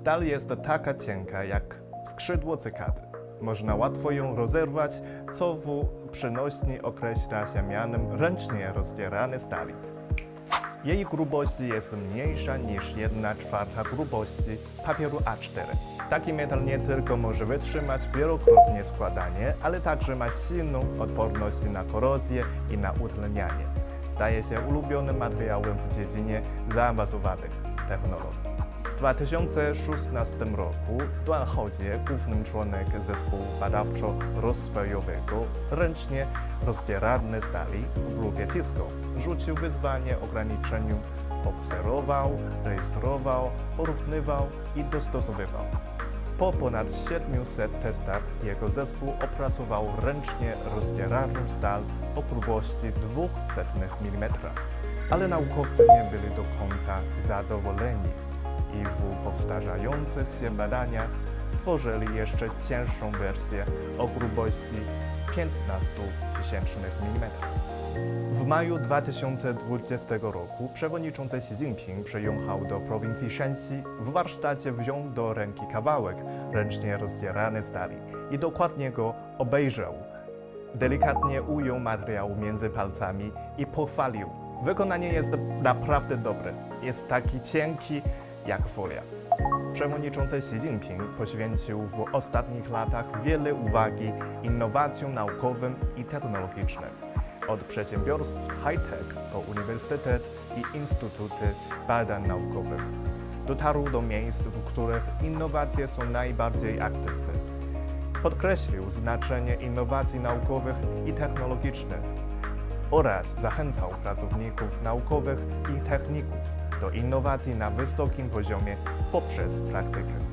Stal jest taka cienka jak skrzydło cykady. Można łatwo ją rozerwać, co w przenośni określa się mianem ręcznie rozdzierane stali. Jej grubość jest mniejsza niż 1 czwarta grubości papieru A4. Taki metal nie tylko może wytrzymać wielokrotnie składanie, ale także ma silną odporność na korozję i na utlenianie. Staje się ulubionym materiałem w dziedzinie zaawansowanych technologii. W 2016 roku Duan Haojie, główny członek zespołu badawczo-rozwojowego, ręcznie rozdzierane stali w grupie Tisco, rzucił wyzwanie ograniczeniu, obserwował, rejestrował, porównywał i dostosowywał. Po ponad 700 testach jego zespół opracował ręcznie rozdzieraną stal o grubości 200 mm. Ale naukowcy nie byli do końca zadowoleni i w powtarzających się badaniach stworzyli jeszcze cięższą wersję o grubości 15 tysięcznych mm. W maju 2020 roku przewodniczący Xi Jinping przyjechał do prowincji Shanxi. W warsztacie wziął do ręki kawałek ręcznie rozdzierany stali i dokładnie go obejrzał. Delikatnie ujął materiał między palcami i pochwalił. Wykonanie jest naprawdę dobre. Jest taki cienki jak folia. Przewodniczący Xi Jinping poświęcił w ostatnich latach wiele uwagi innowacjom naukowym i technologicznym. Od przedsiębiorstw high-tech do uniwersytet i instytuty badań naukowych. Dotarł do miejsc, w których innowacje są najbardziej aktywne. Podkreślił znaczenie innowacji naukowych i technologicznych oraz zachęcał pracowników naukowych i techników do innowacji na wysokim poziomie poprzez praktykę.